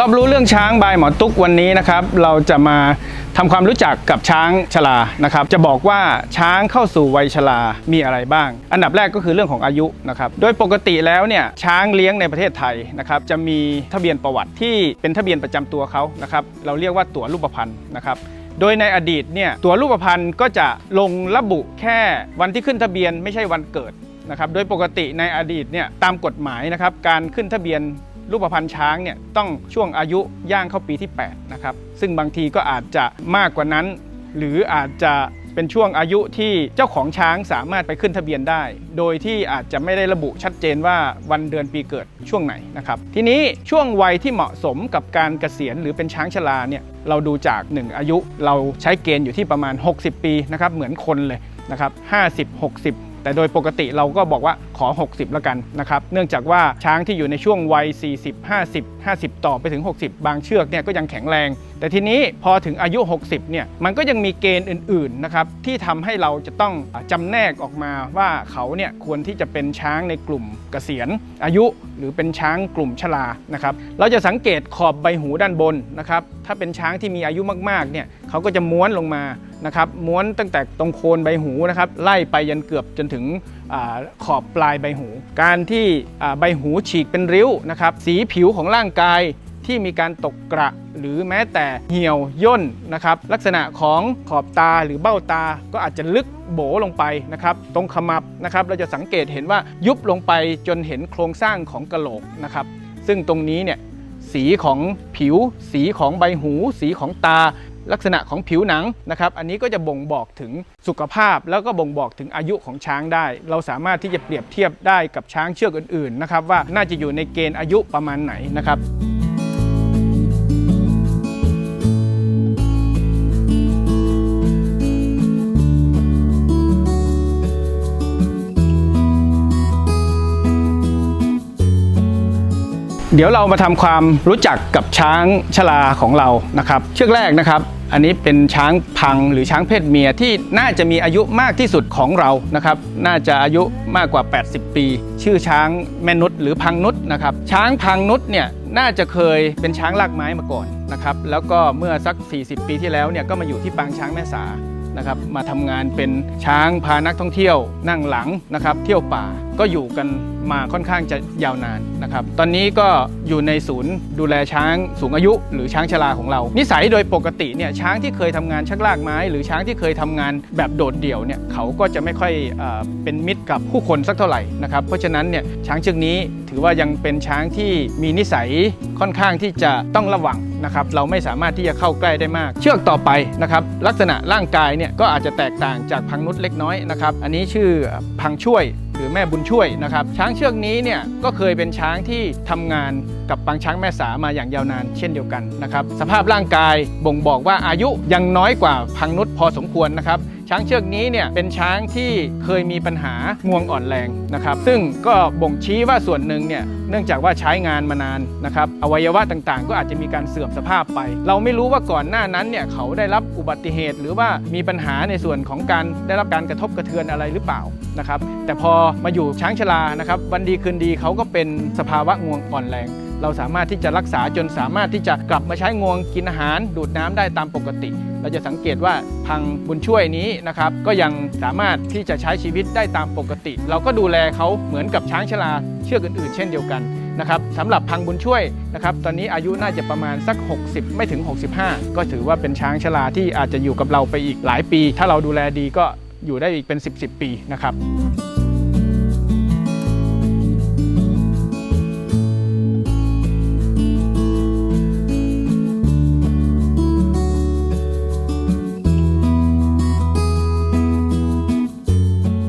รอบรู้เรื่องช้างบายหมอตุ๊กวันนี้นะครับ เราจะมาทำความรู้จักกับช้างชรานะครับ จะบอกว่าช้างเข้าสู่วัยชรามีอะไรบ้าง อันดับแรกก็คือเรื่องของอายุนะครับ โดยปกติแล้วเนี่ยช้างเลี้ยงในประเทศไทยนะครับจะมีทะเบียนประวัติที่เป็นทะเบียนประจำตัวเขานะครับ เราเรียกว่าตั๋วรูปพรรณนะครับโดยในอดีตเนี่ยตั๋วรูปพรรณก็จะลงระบุแค่วันที่ขึ้นทะเบียนไม่ใช่วันเกิดนะครับ โดยปกติในอดีตเนี่ยตามกฎหมายนะครับการขึ้นทะเบียน รูปพรรณช้างเนี่ยต้องช่วงอายุย่างเข้าปีที่8นะครับซึ่งบางทีก็อาจจะมากกว่านั้น หรืออาจจะเป็นช่วงอายุที่เจ้าของช้างสามารถไปขึ้นทะเบียนได้ โดยที่อาจจะไม่ได้ระบุชัดเจนว่าวันเดือนปีเกิดช่วงไหนนะครับทีนี้ช่วงวัยที่เหมาะสมกับการเกษียณหรือเป็นช้างชราเนี่ยเราดูจาก 1 อายุเราใช้เกณฑ์อยู่ที่ประมาณ 60 ปีนะครับเหมือนคนเลยนะครับ50 60 แต่โดยปกติเราก็บอกว่าขอ 60 แล้วกันนะครับ เนื่องจากว่าช้างที่อยู่ในช่วงวัย 40 50 50 ต่อไปถึง 60 บางเชือกเนี่ยก็ยังแข็งแรง แต่ทีนี้พอถึงอายุ 60 เนี่ยมันก็ยังมีเกณฑ์อื่นๆนะครับที่ทำให้เราจะต้องจำแนกออกมาว่าเขาเนี่ยควรที่จะเป็นช้างในกลุ่มเกษียณอายุหรือเป็นช้างกลุ่มชรานะครับเราจะสังเกตขอบใบหูด้านบนนะครับถ้าเป็นช้างที่มีอายุมากๆเนี่ยเขาก็จะม้วนลงมานะครับม้วนตั้งแต่ตรงโคนใบหูนะครับไล่ไปยันเกือบจนถึง ขอบปลายใบหู การที่ใบหูฉีกเป็นริ้วนะครับสีผิวของร่างกายที่มีการตกกระหรือแม้แต่เหี่ยวย่นนะครับลักษณะของขอบตาหรือเบ้าตาก็อาจจะลึกโบลงไปนะครับตรงขมับนะครับเราจะสังเกตเห็นว่ายุบลงไปจนเห็นโครงสร้างของกระโหลกนะครับซึ่งตรงนี้เนี่ยสีของผิว สีของใบหู สีของตา ลักษณะของผิวหนังนะครับ อันนี้ก็จะบ่งบอกถึงสุขภาพ แล้วก็บ่งบอกถึงอายุของช้างได้ เราสามารถที่จะเปรียบเทียบได้กับช้างเชือกอื่นๆนะครับว่าน่าจะอยู่ในเกณฑ์อายุประมาณไหนนะครับเดี๋ยวเรามาทำความรู้จักกับช้างชราของเรานะครับ เชือกแรกนะครับ อันนี้เป็นช้างพังหรือช้างเพศเมียที่น่าจะมีอายุมากที่สุดของเรานะครับ น่าจะอายุมากกว่า 80 ปี ชื่อช้างแม่นุษหรือพังนุษนะครับ ช้างพังนุษเนี่ยน่าจะเคยเป็นช้างลากไม้มาก่อนนะครับ แล้วก็เมื่อสัก 40 ปีที่แล้วเนี่ยก็มาอยู่ที่ปางช้างแม่สา นะครับมาทำงานเป็นช้างพานักท่องเที่ยวนั่งหลังนะครับเที่ยวป่าก็อยู่กันมาค่อนข้างจะยาวนานนะครับตอนนี้ก็อยู่ในศูนย์ดูแลช้างสูงอายุ หรือช้างชราของเรา นิสัยโดยปกติเนี่ยช้างที่เคยทำงานชักลากไม้ หรือช้างที่เคยทำงานแบบโดดเดี่ยวเนี่ยเขาก็จะไม่ค่อยเอเป็นมิตรกับผู้คนสักเท่าไหร่นะครับเพราะฉะนั้นเนี่ยช้างเชือกนี้ถือว่ายังเป็นช้างที่มีนิสัยค่อนข้างที่จะต้องระวัง นะครับเราไม่สามารถที่จะเข้าใกล้ได้มาก เชือกต่อไปนะครับลักษณะร่างกายเนี่ยก็อาจจะแตกต่างจากพังนุษเล็กน้อยนะครับอันนี้ชื่อพังช่วยหรือแม่บุญช่วยนะครับช้างเชือกนี้เนี่ยก็เคยเป็นช้างที่ทำงานกับปางช้างแม่สามาอย่างยาวนานเช่นเดียวกันนะครับสภาพร่างกายบ่งบอกว่าอายุยังน้อยกว่าพังนุษพอสมควรนะครับ ช้างเชือกนี้เนี่ยเป็นช้างที่เคยมีปัญหางวงอ่อนแรงนะครับ ซึ่งก็บ่งชี้ว่าส่วนหนึ่งเนี่ยเนื่องจากว่าใช้งานมานานนะครับอวัยวะต่างๆ ก็อาจจะมีการเสื่อมสภาพไป เราไม่รู้ว่าก่อนหน้านั้นเนี่ยเขาได้รับอุบัติเหตุ หรือว่ามีปัญหาในส่วนของการได้รับการกระทบกระเทือนอะไรหรือเปล่านะครับแต่พอมาอยู่ช้างชรานะครับวันดีคืนดีเขาก็เป็นสภาวะงวงอ่อนแรง เราสามารถที่จะรักษาจนสามารถที่จะกลับมาใช้งวงกินอาหาร ดูดน้ำได้ตามปกติ เราจะสังเกตว่าพังบุญช่วยนี้นะครับก็ยังสามารถที่จะใช้ชีวิตได้ตามปกติ เราก็ดูแลเขาเหมือนกับช้างชราเชือกอื่น ๆ เช่นเดียวกันนะครับสำหรับพังบุญช่วยนะครับตอนนี้อายุน่าจะประมาณสัก 60 ไม่ถึง 65 ก็ถือว่าเป็นช้างชราที่อาจจะอยู่กับเราไปอีกหลายปี ถ้าเราดูแลดีก็อยู่ได้อีกเป็น 10 10ปีนะครับ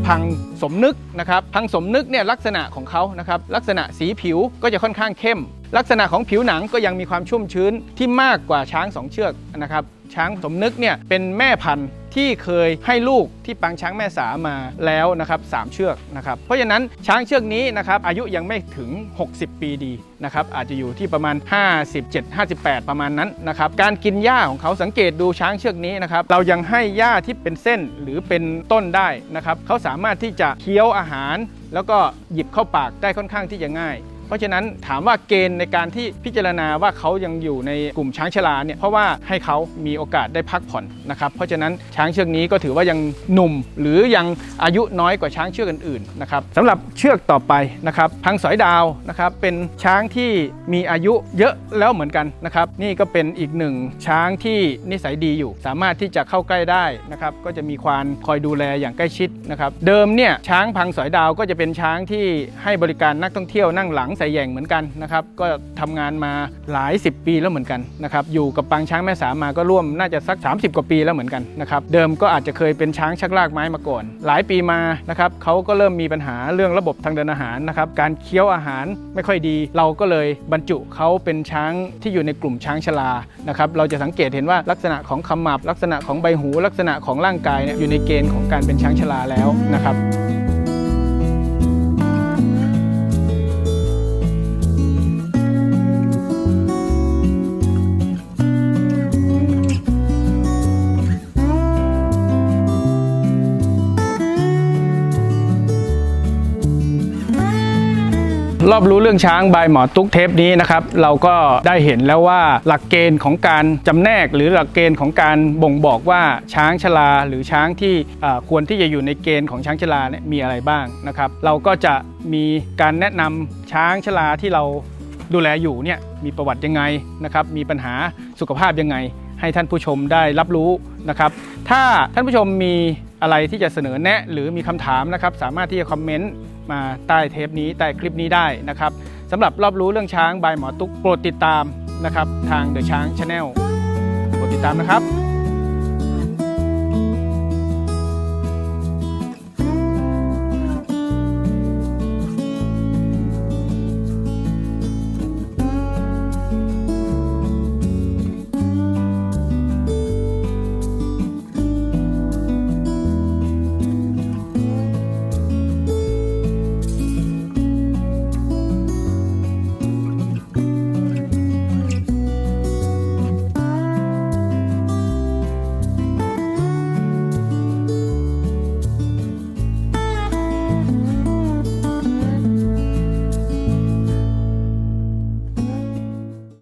พังสมนึกนะครับพังสมนึกเนี่ยลักษณะของเขานะครับลักษณะสีผิวก็จะค่อนข้างเข้ม ลักษณะของผิวหนังก็ยังมีความชุ่มชื้นที่มากกว่าช้างสองเชือกนะครับช้างสมนึกเนี่ยเป็นแม่พันธุ์ ที่เคยให้ลูกที่ปางช้างแม่สามาแล้วนะครับสามเชือกนะครับเพราะฉะนั้นช้างเชือกนี้นะครับอายุยังไม่ถึง 60 ปีดีนะครับอาจจะอยู่ที่ประมาณ 57 58 ประมาณนั้นนะครับการกินหญ้าของเขาสังเกตดูช้างเชือกนี้นะครับเรายังให้หญ้าที่เป็นเส้นหรือเป็นต้นได้นะครับเขาสามารถที่จะเคี้ยวอาหาร แล้วก็หยิบเข้าปากได้ค่อนข้างที่จะง่าย เพราะฉะนั้นถามว่าเกณฑ์ในการที่พิจารณาว่าเขายังอยู่ในกลุ่มช้างชราเนี่ยเพราะว่าให้เขามีโอกาสได้พักผ่อนนะครับเพราะฉะนั้นช้างเชือกนี้ก็ถือว่ายังหนุ่ม หรือยังอายุน้อยกว่าช้างเชือกอื่นๆนะครับสำหรับเชือกต่อไปนะครับพังสอยดาวนะครับเป็นช้างที่มีอายุเยอะแล้วเหมือนกันนะครับนี่ก็เป็นอีกหนึ่งช้างที่นิสัยดีอยู่ สามารถที่จะเข้าใกล้ได้นะครับก็จะมีควานคอยดูแลอย่างใกล้ชิดนะครับเดิมเนี่ยช้างพังสอยดาวก็จะเป็นช้างที่ให้บริการนักท่องเที่ยวนั่งหลังใส่แยงเหมือนกันนะครับก็ทำงานมาหลาย 10 ปีแล้วเหมือนกันนะครับอยู่กับปางช้างแม่สามาก็ร่วมน่าจะสัก 30 กว่าปีแล้วเหมือนกันนะครับเดิมก็อาจจะเคยเป็นช้างชักลากไม้มาก่อน หลายปีมานะครับเขาก็เริ่มมีปัญหาเรื่องระบบทางเดินอาหารนะครับการเคี้ยวอาหารไม่ค่อยดี เราก็เลยบรรจุเขาเป็นช้างที่อยู่ในกลุ่มช้างชรานะครับเราจะสังเกตเห็นว่าลักษณะของขมับลักษณะของใบหู ลักษณะของร่างกายเนี่ยอยู่ในเกณฑ์ของการเป็นช้างชราแล้วนะครับ รอบรู้เรื่องช้างบายหมอตุ๊กเทปนี้นะครับ เราก็ได้เห็นแล้วว่าหลักเกณฑ์ของการจำแนก หรือหลักเกณฑ์ของการบ่งบอกว่าช้างชราหรือช้างที่ควรที่จะอยู่ในเกณฑ์ของช้างชราเนี่ยมีอะไรบ้างนะครับ เราก็จะมีการแนะนำช้างชราที่เราดูแลอยู่เนี่ยมีประวัติยังไงนะครับ มีปัญหาสุขภาพยังไง ให้ท่านผู้ชมได้รับรู้นะครับ ถ้าท่านผู้ชมมีอะไรที่จะเสนอแนะ หรือมีคำถามนะครับ สามารถที่จะคอมเมนต์ มาใต้เทปนี้ใต้คลิปนี้ได้นะครับสำหรับรอบรู้เรื่องช้างบายหมอตุ๊กโปรดติดตามนะครับทางเดอะช้างชาแนลโปรดติดตามนะครับ